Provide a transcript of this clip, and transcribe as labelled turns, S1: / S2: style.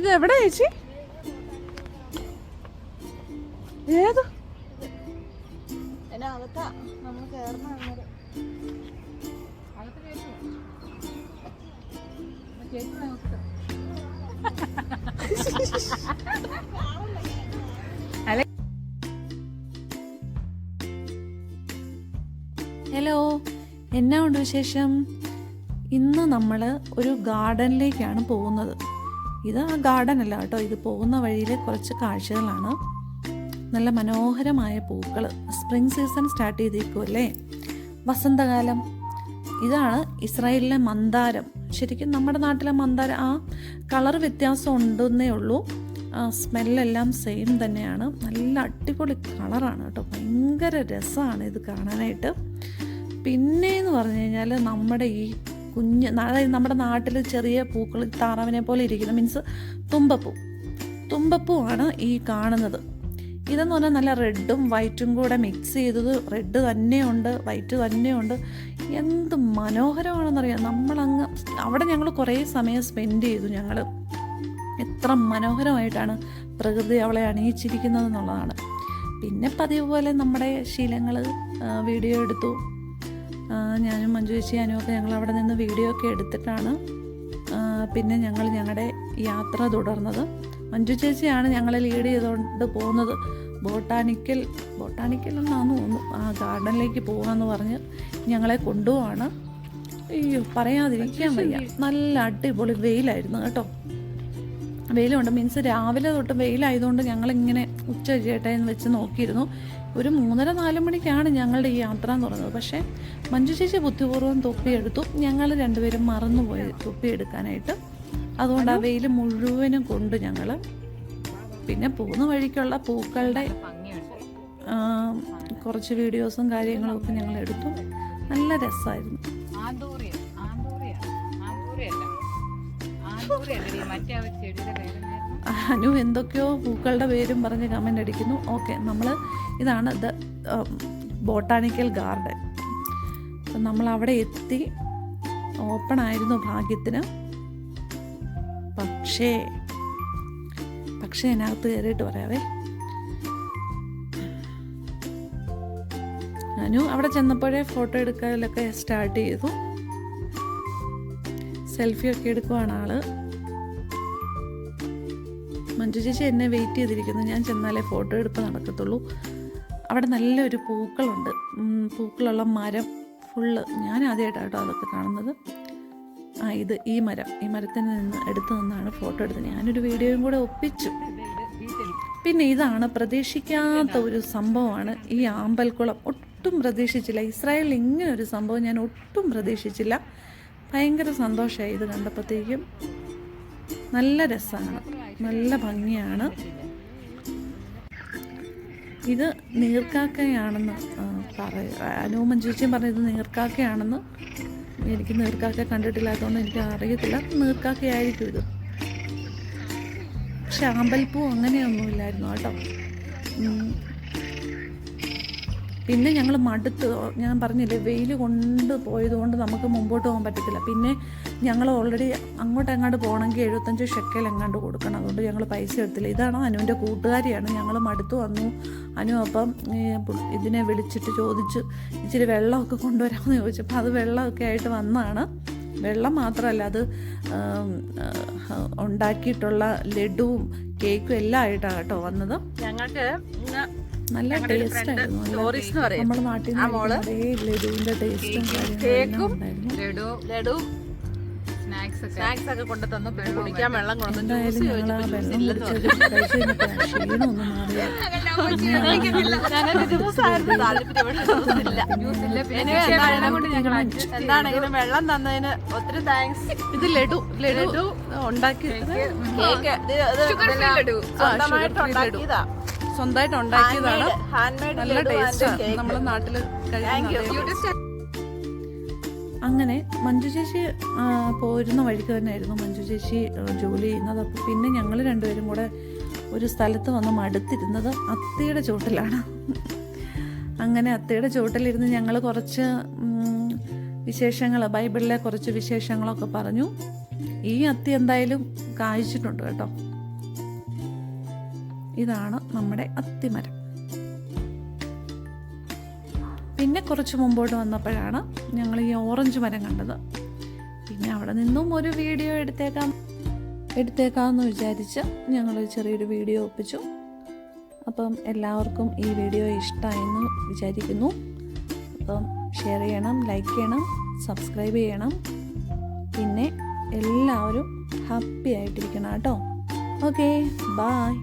S1: ഇത് എവിടെ ചേച്ചി? ഏത്? ഹലോ എന്നാ ഉണ്ട് വിശേഷം? ഇന്ന് നമ്മൾ ഒരു ഗാർഡനിലേക്കാണ് പോകുന്നത്. ഇത് ആ ഗാർഡൻ അല്ല കേട്ടോ. ഇത് പോകുന്ന വഴിയിലെ കുറച്ച് കാഴ്ചകളാണ്. നല്ല മനോഹരമായ പൂക്കൾ സ്പ്രിംഗ് സീസൺ സ്റ്റാർട്ട് ചെയ്തേക്കുമല്ലേ വസന്തകാലം. ഇതാണ് ഇസ്രായേലിലെ മന്ദാരം. ശരിക്കും നമ്മുടെ നാട്ടിലെ മന്ദാരം ആ കളർ വ്യത്യാസം ഉണ്ടെന്നേ ഉള്ളൂ. സ്മെല്ലെല്ലാം സെയിം തന്നെയാണ്. നല്ല അടിപൊളി കളറാണ് കേട്ടോ. ഭയങ്കര രസമാണ് ഇത് കാണാനായിട്ട്. പിന്നെ എന്ന് പറഞ്ഞു കഴിഞ്ഞാൽ നമ്മുടെ ഈ കുഞ്ഞ് അതായത് നമ്മുടെ നാട്ടിൽ ചെറിയ പൂക്കൾ താറാവിനെ പോലെ ഇരിക്കുന്ന. മീൻസ് തുമ്പപ്പൂ. തുമ്പപ്പൂവാണ് ഈ കാണുന്നത്. ഇതെന്ന് പറഞ്ഞാൽ നല്ല റെഡും വൈറ്റും കൂടെ മിക്സ് ചെയ്തത് റെഡ് തന്നെയുണ്ട് വൈറ്റ് തന്നെയുണ്ട്. എന്ത് മനോഹരമാണെന്നറിയാം? നമ്മളങ്ങ് അവിടെ ഞങ്ങൾ കുറേ സമയം സ്പെൻഡ് ചെയ്തു ഞങ്ങൾ. എത്ര മനോഹരമായിട്ടാണ് പ്രകൃതി അവളെ അണിയിച്ചിരിക്കുന്നത് എന്നുള്ളതാണ്. പിന്നെ പതിവ് പോലെ നമ്മുടെ ശീലങ്ങൾ വീഡിയോ എടുത്തു. ഞാനും മഞ്ജു ചേച്ചി അനുമൊക്കെ ഞങ്ങൾ അവിടെ നിന്ന് വീഡിയോ ഒക്കെ എടുത്തിട്ടാണ് പിന്നെ ഞങ്ങൾ ഞങ്ങളുടെ യാത്ര തുടർന്നത്. മഞ്ജു ചേച്ചിയാണ് ഞങ്ങളെ ലീഡ് ചെയ്തുകൊണ്ട് പോകുന്നത്. ബോട്ടാണിക്കൽ ബോട്ടാണിക്കൽ എന്നാന്ന് തോന്നുന്നു. ആ ഗാർഡനിലേക്ക് പോകാമെന്ന് പറഞ്ഞ് ഞങ്ങളെ കൊണ്ടുപോവാണ്. അയ്യോ പറയാതിരിക്കാൻ വയ്യ. നല്ല അടിപൊളി വെയിലായിരുന്നു കേട്ടോ. വെയിലുണ്ട്. മീൻസ് രാവിലെ തൊട്ട് വെയിലായതുകൊണ്ട് ഞങ്ങളിങ്ങനെ ഉച്ച ചേട്ടായെന്ന് വെച്ച് നോക്കിയിരുന്നു. ഒരു മൂന്നര നാല് മണിക്കാണ് ഞങ്ങളുടെ ഈ യാത്ര എന്ന് പറയുന്നത് പക്ഷേ മഞ്ജു ചേച്ചി ബുദ്ധിപൂർവം തൊപ്പിയെടുത്തു. ഞങ്ങൾ രണ്ടുപേരും മറന്നുപോയി തൊപ്പിയെടുക്കാനായിട്ട്. അതുകൊണ്ട് ആ വെയിൽ മുഴുവനും കൊണ്ട് ഞങ്ങൾ പിന്നെ പോകുന്ന വഴിക്കുള്ള പൂക്കളുടെ കുറച്ച് വീഡിയോസും കാര്യങ്ങളും ഒക്കെ ഞങ്ങൾ എടുത്തു. നല്ല രസമായിരുന്നു.
S2: മറ്റേ ചെടിയുടെ
S1: അനു എന്തൊക്കെയോ പൂക്കളുടെ പേരും പറഞ്ഞ് കമന്റ് അടിക്കുന്നു. ഓക്കെ നമ്മൾ ഇതാണ് ദ ബോട്ടാണിക്കൽ ഗാർഡൻ നമ്മൾ അവിടെ എത്തി. ഓപ്പൺ ആയിരുന്നു ഭാഗ്യത്തിന്. പക്ഷേ പക്ഷേ അതിനകത്ത് കയറിയിട്ട് പറയാവേ. അനു അവിടെ ചെന്നപ്പോഴേ ഫോട്ടോ എടുക്കാനൊക്കെ സ്റ്റാർട്ട് ചെയ്തു. സെൽഫി ഒക്കെ എടുക്കുവാണ് ആൾ. മഞ്ജു ചേച്ചി എന്നെ വെയിറ്റ് ചെയ്തിരിക്കുന്നു. ഞാൻ ചെന്നാലേ ഫോട്ടോ എടുപ്പ് നടക്കത്തുള്ളൂ. അവിടെ നല്ലൊരു പൂക്കളുണ്ട്. പൂക്കളുള്ള മരം ഫുള്ള് ഞാൻ ആദ്യമായിട്ടാണ് അതൊക്കെ കാണുന്നത്. ആ ഇത് ഈ മരം. ഈ മരത്തിൽ നിന്ന് എടുത്തു നിന്നാണ് ഫോട്ടോ എടുത്തത്. ഞാനൊരു വീഡിയോയും കൂടെ ഒപ്പിച്ചു. പിന്നെ ഇതാണ് പ്രതീക്ഷിക്കാത്ത ഒരു സംഭവമാണ്. ഈ ആമ്പൽക്കുളം. ഒട്ടും പ്രതീക്ഷിച്ചില്ല. ഇസ്രായേലിൽ ഇങ്ങനെ ഒരു സംഭവം ഞാൻ ഒട്ടും പ്രതീക്ഷിച്ചില്ല. ഭയങ്കര സന്തോഷമായി ഇത് കണ്ടപ്പോഴത്തേക്കും. നല്ല രസമാണ്. നല്ല ഭംഗിയാണ്. ഇത് നീർക്കാക്കയാണെന്ന് പറയുക പറയ അനുമൻ ചേച്ചിയും പറഞ്ഞത് നീർക്കാക്കയാണെന്ന് എനിക്ക് നീർക്കാക്ക കണ്ടിട്ടില്ലാത്തതുകൊണ്ട് എനിക്ക് അറിയത്തില്ല. നീർക്കാക്കയായിരിക്കും ഇത്. പക്ഷെ ആമ്പൽപ്പൂ അങ്ങനെയൊന്നുമില്ലായിരുന്നു കേട്ടോ. പിന്നെ ഞങ്ങൾ മടുത്ത് ഞാൻ പറഞ്ഞില്ലേ വെയിൽ കൊണ്ട് പോയതുകൊണ്ട് നമുക്ക് മുമ്പോട്ട് പോകാൻ പറ്റത്തില്ല. പിന്നെ ഞങ്ങൾ ഓൾറെഡി അങ്ങോട്ട് എങ്ങാണ്ട് പോകണമെങ്കിൽ എഴുപത്തഞ്ച് ഷെക്കൽ എങ്ങാണ്ട് കൊടുക്കണം. അതുകൊണ്ട് ഞങ്ങൾ പൈസ എടുത്തില്ല. ഇതാണ് അനുവിന്റെ കൂട്ടുകാരിയാണ്. ഞങ്ങൾ മടുത്ത് വന്നു. അനു അപ്പം ഇതിനെ വിളിച്ചിട്ട് ചോദിച്ച് ഇച്ചിരി വെള്ളമൊക്കെ കൊണ്ടുവരാമെന്ന് ചോദിച്ചപ്പോൾ അത് വെള്ളമൊക്കെ ആയിട്ട് വന്നതാണ് വെള്ളം മാത്രമല്ല അത് ഉണ്ടാക്കിയിട്ടുള്ള ലഡുവും കേക്കും എല്ലാം ആയിട്ടാണ് കേട്ടോ വന്നത്.
S3: ഞങ്ങൾക്ക്
S1: നല്ല ടേസ്റ്റ് ആയിരുന്നു.
S3: എന്ന് പറയും.
S1: നമ്മുടെ നാട്ടിൽ ലഡുവിന്റെ ടേസ്റ്റും
S3: കേക്കും
S2: ലഡു
S3: ലഡു.
S2: സ്നാക്സ് ഒക്കെ.
S3: സ്നാക്സ് ഒക്കെ കൊണ്ടു തന്നു. കുടിക്കാൻ വെള്ളം കൊണ്ടു എന്താണെങ്കിലും വെള്ളം തന്നതിന് ഒത്തിരി താങ്ക്സ്
S1: ഇത് ലഡു. ലഡു ഉണ്ടാക്കി
S3: കേക്ക്. ഇത്. സ്വന്തമായിട്ട് ഉണ്ടാക്കിയതാ.
S1: സ്വന്തമായിട്ട് ഉണ്ടാക്കിയതാണ്.
S3: ഹാൻഡ് മെയ്ഡ്
S1: നല്ല ടേസ്റ്റാണ് നമ്മുടെ നാട്ടിൽ അങ്ങനെ മഞ്ജു ചേച്ചി പോരുന്ന വഴിക്ക് തന്നെയായിരുന്നു മഞ്ജു ചേച്ചി ജോലി ചെയ്യുന്നത്. അപ്പോൾ പിന്നെ ഞങ്ങൾ രണ്ടുപേരും കൂടെ ഒരു സ്ഥലത്ത് വന്ന് മടുത്തിരുന്നത് അത്തയുടെ ചോട്ടിലാണ്. അങ്ങനെ അത്തയുടെ ചോട്ടിലിരുന്ന് ഞങ്ങൾ കുറച്ച് വിശേഷങ്ങൾ ബൈബിളിലെ കുറച്ച് വിശേഷങ്ങളൊക്കെ പറഞ്ഞു. ഈ അത്തി എന്തായാലും കായ്ച്ചിട്ടുണ്ട് കേട്ടോ. ഇതാണ് നമ്മുടെ അത്തിമരം. പിന്നെ കുറച്ച് മുമ്പോട്ട് വന്നപ്പോഴാണ് ഞങ്ങൾ ഈ ഓറഞ്ച് മരം കണ്ടത്. പിന്നെ അവിടെ നിന്നും ഒരു വീഡിയോ എടുത്തേക്കാം. എടുത്തേക്കാമെന്ന് വിചാരിച്ച് ഞങ്ങൾ ചെറിയൊരു വീഡിയോ ഒപ്പിച്ചു. അപ്പം എല്ലാവർക്കും ഈ വീഡിയോ ഇഷ്ടമായെന്ന് വിചാരിക്കുന്നു. അപ്പം ഷെയർ ചെയ്യണം ലൈക്ക് ചെയ്യണം സബ്സ്ക്രൈബ് ചെയ്യണം. പിന്നെ എല്ലാവരും ഹാപ്പി ആയിട്ടിരിക്കണം കേട്ടോ. Okay bye.